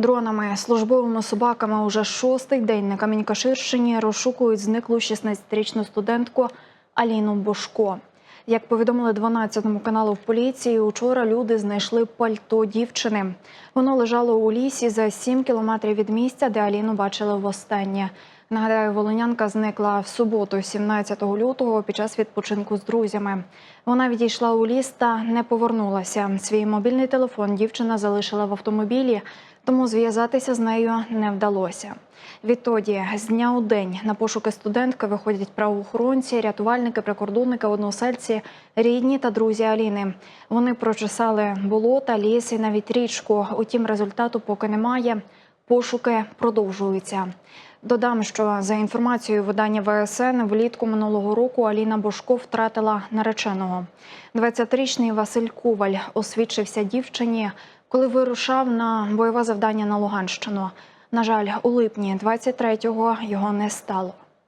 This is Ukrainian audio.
Дронами, службовими собаками уже шостий день на Камінькаширщині розшукують зниклу 16-річну студентку Аліну Бошко. Як повідомили 12-му каналу в поліції, учора люди знайшли пальто дівчини. Воно лежало у лісі за 7 кілометрів від місця, де Аліну бачили востаннє. Нагадаю, волонянка зникла в суботу, 17 лютого, під час відпочинку з друзями. Вона відійшла у ліс та не повернулася. Свій мобільний телефон дівчина залишила в автомобілі, тому зв'язатися з нею не вдалося. Відтоді, з дня у день, на пошуки студентки виходять правоохоронці, рятувальники, прикордонники, односельці, рідні та друзі Аліни. Вони прочесали болота, ліс і навіть річку. Утім, результату поки немає. Пошуки продовжуються. Додам, що за інформацією видання ВСН влітку минулого року Аліна Бошко втратила нареченого. 20-річний Василь Коваль освідчився дівчині, коли вирушав на бойове завдання на Луганщину. На жаль, у липні 23-го його не стало.